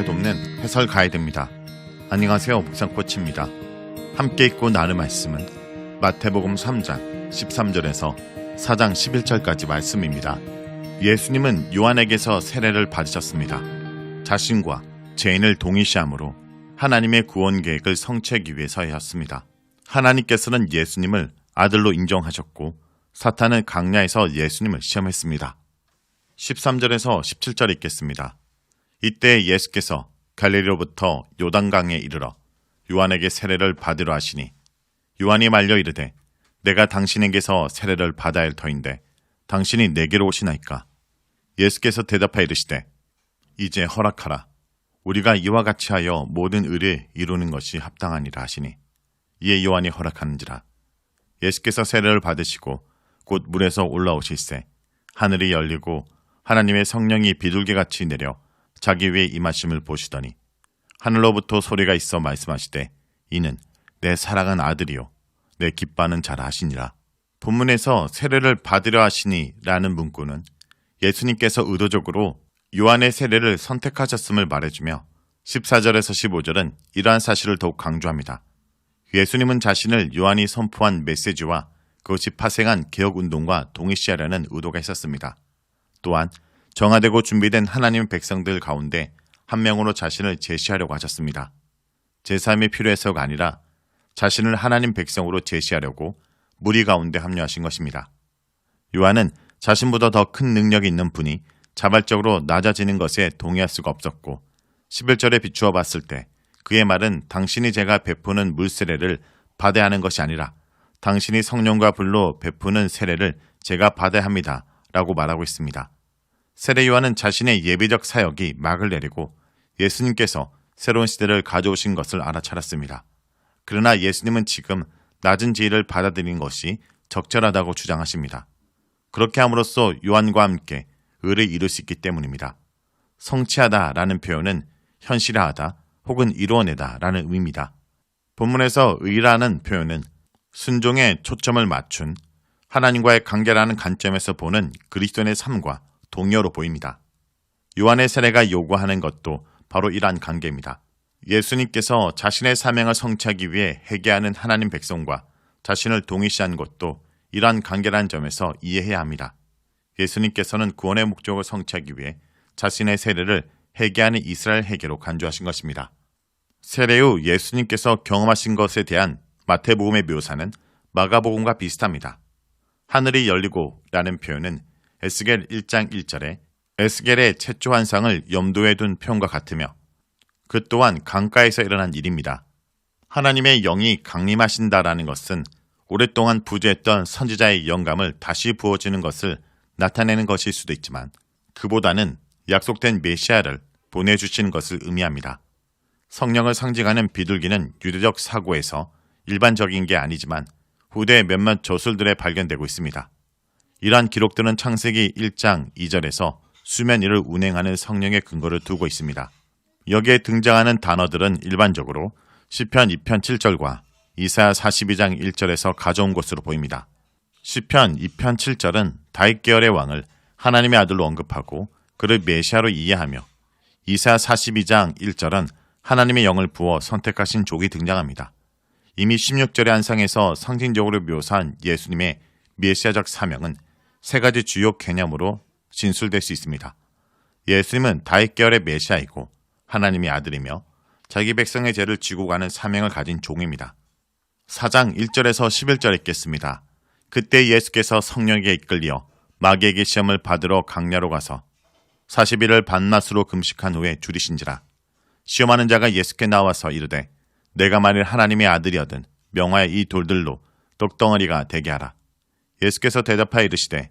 성경을 돕는 해설 가이드입니다. 안녕하세요. 목상 코치입니다. 함께 읽고 나눌 말씀은 마태복음 3장 13절에서 4장 11절까지 말씀입니다. 예수님은 요한에게서 세례를 받으셨습니다. 자신과 죄인을 동일시함으로 하나님의 구원 계획을 성취하기 위해서였습니다. 하나님께서는 예수님을 아들로 인정하셨고 사탄은 강야에서 예수님을 시험했습니다. 13절에서 17절 읽겠습니다. 이때 예수께서 갈릴리로부터 요단강에 이르러 요한에게 세례를 받으러 하시니 요한이 말려 이르되 내가 당신에게서 세례를 받아야 할 터인데 당신이 내게로 오시나이까? 예수께서 대답하여 이르시되 이제 허락하라. 우리가 이와 같이 하여 모든 의를 이루는 것이 합당하니라 하시니 이에 요한이 허락하는지라. 예수께서 세례를 받으시고 곧 물에서 올라오실새 하늘이 열리고 하나님의 성령이 비둘기같이 내려 자기 위에 임하심을 보시더니 하늘로부터 소리가 있어 말씀하시되 이는 내 사랑한 아들이요 내 기뻐하는 자라 하시니라. 본문에서 세례를 받으려 하시니 라는 문구는 예수님께서 의도적으로 요한의 세례를 선택하셨음을 말해주며 14절에서 15절은 이러한 사실을 더욱 강조합니다. 예수님은 자신을 요한이 선포한 메시지와 그것이 파생한 개혁운동과 동일시하려는 의도가 있었습니다. 또한 정화되고 준비된 하나님 백성들 가운데 한 명으로 자신을 제시하려고 하셨습니다. 제3이 필요해서가 아니라 자신을 하나님 백성으로 제시하려고 무리 가운데 합류하신 것입니다. 요한은 자신보다 더 큰 능력이 있는 분이 자발적으로 낮아지는 것에 동의할 수가 없었고 11절에 비추어 봤을 때 그의 말은 당신이 제가 베푸는 물세례를 받아야 하는 것이 아니라 당신이 성령과 불로 베푸는 세례를 제가 받아야 합니다. 라고 말하고 있습니다. 세례 요한은 자신의 예비적 사역이 막을 내리고 예수님께서 새로운 시대를 가져오신 것을 알아차렸습니다. 그러나 예수님은 지금 낮은 지위를 받아들인 것이 적절하다고 주장하십니다. 그렇게 함으로써 요한과 함께 의를 이룰 수 있기 때문입니다. 성취하다 라는 표현은 현실화하다 혹은 이루어내다 라는 의미입니다. 본문에서 의라는 표현은 순종에 초점을 맞춘 하나님과의 관계라는 관점에서 보는 그리스도인의 삶과 동요로 보입니다. 요한의 세례가 요구하는 것도 바로 이러한 관계입니다. 예수님께서 자신의 사명을 성취하기 위해 회개하는 하나님 백성과 자신을 동의시한 것도 이러한 관계라는 점에서 이해해야 합니다. 예수님께서는 구원의 목적을 성취하기 위해 자신의 세례를 회개하는 이스라엘 회개로 간주하신 것입니다. 세례 후 예수님께서 경험하신 것에 대한 마태복음의 묘사는 마가복음과 비슷합니다. 하늘이 열리고 라는 표현은 에스겔 1장 1절에 에스겔의 최초 환상을 염두에 둔 표현과 같으며 그 또한 강가에서 일어난 일입니다. 하나님의 영이 강림하신다라는 것은 오랫동안 부재했던 선지자의 영감을 다시 부어지는 것을 나타내는 것일 수도 있지만 그보다는 약속된 메시아를 보내주시는 것을 의미합니다. 성령을 상징하는 비둘기는 유대적 사고에서 일반적인 게 아니지만 후대 몇몇 저술들에 발견되고 있습니다. 이러한 기록들은 창세기 1장 2절에서 수면 위를 운행하는 성령의 근거를 두고 있습니다. 여기에 등장하는 단어들은 일반적으로 시편 2편 7절과 이사야 42장 1절에서 가져온 것으로 보입니다. 시편 2편 7절은 다윗 계열의 왕을 하나님의 아들로 언급하고 그를 메시아로 이해하며 이사야 42장 1절은 하나님의 영을 부어 선택하신 족이 등장합니다. 이미 16절의 한상에서 상징적으로 묘사한 예수님의 메시아적 사명은 세 가지 주요 개념으로 진술될 수 있습니다. 예수님은 다윗 계열의 메시아이고 하나님의 아들이며 자기 백성의 죄를 지고 가는 사명을 가진 종입니다. 4장 1절에서 11절 읽겠습니다. 그때 예수께서 성령에게 이끌려 마귀에게 시험을 받으러 강야로 가서 40일을 반낮으로 금식한 후에 줄이신지라. 시험하는 자가 예수께 나와서 이르되 내가 만일 하나님의 아들이어든 명화의 이 돌들로 떡덩어리가 되게 하라. 예수께서 대답하여 이르시되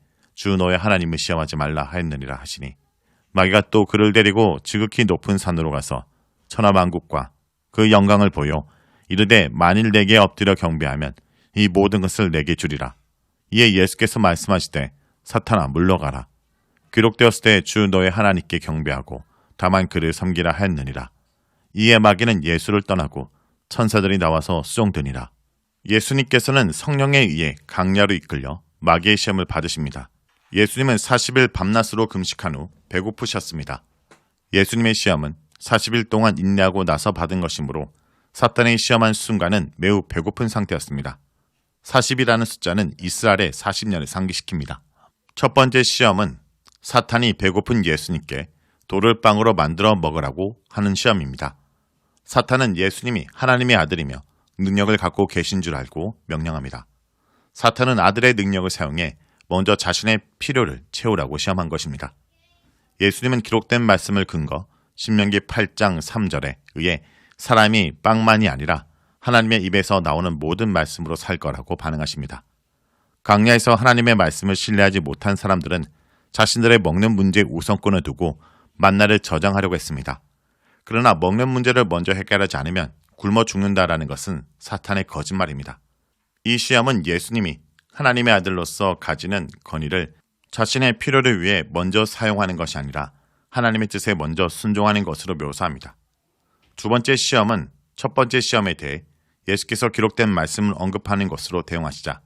주 너의 하나님을 시험하지 말라 하였느니라 하시니 마귀가 또 그를 데리고 지극히 높은 산으로 가서 천하 만국과 그 영광을 보여 이르되 만일 내게 엎드려 경배하면 이 모든 것을 내게 주리라. 이에 예수께서 말씀하시되 사탄아 물러가라. 기록되었을 때 주 너의 하나님께 경배하고 다만 그를 섬기라 하였느니라. 이에 마귀는 예수를 떠나고 천사들이 나와서 수종드니라. 예수님께서는 성령에 의해 강야로 이끌려 마귀의 시험을 받으십니다. 예수님은 40일 밤낮으로 금식한 후 배고프셨습니다. 예수님의 시험은 40일 동안 인내하고 나서 받은 것이므로 사탄의 시험한 순간은 매우 배고픈 상태였습니다. 40이라는 숫자는 이스라엘의 40년을 상기시킵니다. 첫 번째 시험은 사탄이 배고픈 예수님께 돌을 빵으로 만들어 먹으라고 하는 시험입니다. 사탄은 예수님이 하나님의 아들이며 능력을 갖고 계신 줄 알고 명령합니다. 사탄은 아들의 능력을 사용해 먼저 자신의 필요를 채우라고 시험한 것입니다. 예수님은 기록된 말씀을 근거 신명기 8장 3절에 의해 사람이 빵만이 아니라 하나님의 입에서 나오는 모든 말씀으로 살 거라고 반응하십니다. 강야에서 하나님의 말씀을 신뢰하지 못한 사람들은 자신들의 먹는 문제에 우선권을 두고 만나를 저장하려고 했습니다. 그러나 먹는 문제를 먼저 해결하지 않으면 굶어 죽는다라는 것은 사탄의 거짓말입니다. 이 시험은 예수님이 하나님의 아들로서 가지는 권위를 자신의 필요를 위해 먼저 사용하는 것이 아니라 하나님의 뜻에 먼저 순종하는 것으로 묘사합니다. 두 번째 시험은 첫 번째 시험에 대해 예수께서 기록된 말씀을 언급하는 것으로 대응하시자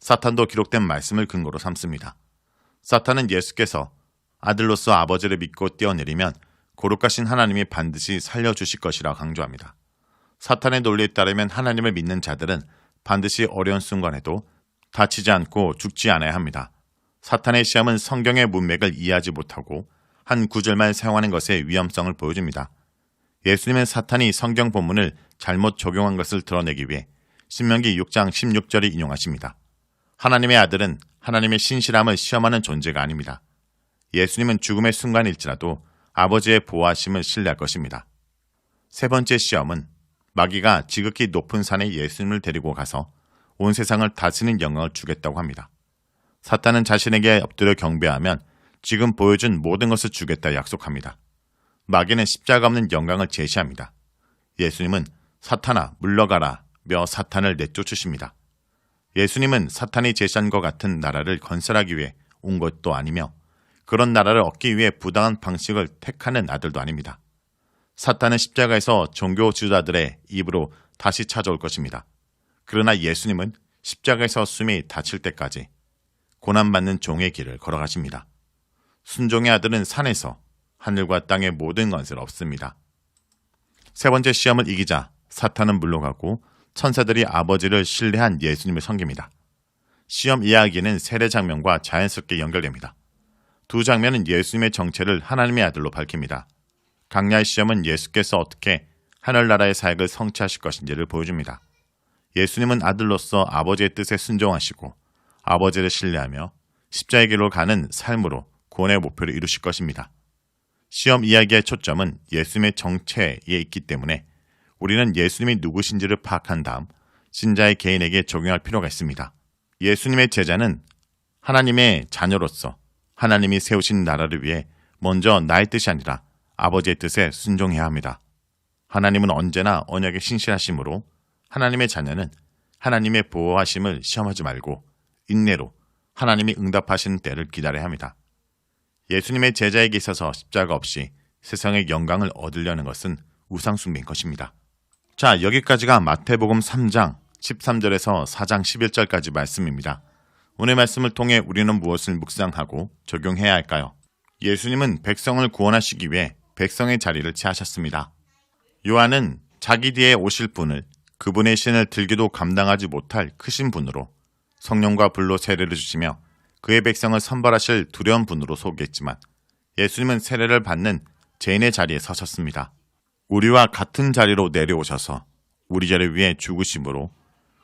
사탄도 기록된 말씀을 근거로 삼습니다. 사탄은 예수께서 아들로서 아버지를 믿고 뛰어내리면 거룩하신 하나님이 반드시 살려주실 것이라 강조합니다. 사탄의 논리에 따르면 하나님을 믿는 자들은 반드시 어려운 순간에도 다치지 않고 죽지 않아야 합니다. 사탄의 시험은 성경의 문맥을 이해하지 못하고 한 구절만 사용하는 것의 위험성을 보여줍니다. 예수님은 사탄이 성경 본문을 잘못 적용한 것을 드러내기 위해 신명기 6장 16절을 인용하십니다. 하나님의 아들은 하나님의 신실함을 시험하는 존재가 아닙니다. 예수님은 죽음의 순간일지라도 아버지의 보호하심을 신뢰할 것입니다. 세 번째 시험은 마귀가 지극히 높은 산에 예수님을 데리고 가서 온 세상을 다스리는 영광을 주겠다고 합니다. 사탄은 자신에게 엎드려 경배하면 지금 보여준 모든 것을 주겠다 약속합니다. 마귀는 십자가 없는 영광을 제시합니다. 예수님은 사탄아 물러가라 며 사탄을 내쫓으십니다. 예수님은 사탄이 제시한 것 같은 나라를 건설하기 위해 온 것도 아니며 그런 나라를 얻기 위해 부당한 방식을 택하는 아들도 아닙니다. 사탄은 십자가에서 종교 지도자들의 입으로 다시 찾아올 것입니다. 그러나 예수님은 십자가에서 숨이 닫힐 때까지 고난받는 종의 길을 걸어가십니다. 순종의 아들은 산에서 하늘과 땅의 모든 것을 없습니다. 세 번째 시험을 이기자 사탄은 물러가고 천사들이 아버지를 신뢰한 예수님을 섬깁니다. 시험 이야기는 세례 장면과 자연스럽게 연결됩니다. 두 장면은 예수님의 정체를 하나님의 아들로 밝힙니다. 강야의 시험은 예수께서 어떻게 하늘나라의 사역을 성취하실 것인지를 보여줍니다. 예수님은 아들로서 아버지의 뜻에 순종하시고 아버지를 신뢰하며 십자의 길로 가는 삶으로 구원의 목표를 이루실 것입니다. 시험 이야기의 초점은 예수님의 정체에 있기 때문에 우리는 예수님이 누구신지를 파악한 다음 신자의 개인에게 적용할 필요가 있습니다. 예수님의 제자는 하나님의 자녀로서 하나님이 세우신 나라를 위해 먼저 나의 뜻이 아니라 아버지의 뜻에 순종해야 합니다. 하나님은 언제나 언약에 신실하심으로 하나님의 자녀는 하나님의 보호하심을 시험하지 말고 인내로 하나님이 응답하시는 때를 기다려야 합니다. 예수님의 제자에게 있어서 십자가 없이 세상의 영광을 얻으려는 것은 우상숭배인 것입니다. 자, 여기까지가 마태복음 3장 13절에서 4장 11절까지 말씀입니다. 오늘 말씀을 통해 우리는 무엇을 묵상하고 적용해야 할까요? 예수님은 백성을 구원하시기 위해 백성의 자리를 취하셨습니다. 요한은 자기 뒤에 오실 분을 그분의 신을 들기도 감당하지 못할 크신 분으로 성령과 불로 세례를 주시며 그의 백성을 선발하실 두려운 분으로 소개했지만 예수님은 세례를 받는 죄인의 자리에 서셨습니다. 우리와 같은 자리로 내려오셔서 우리 죄를 위해 죽으심으로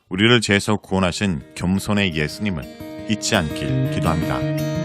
우리를 죄에서 구원하신 겸손의 예수님을 잊지 않길 기도합니다.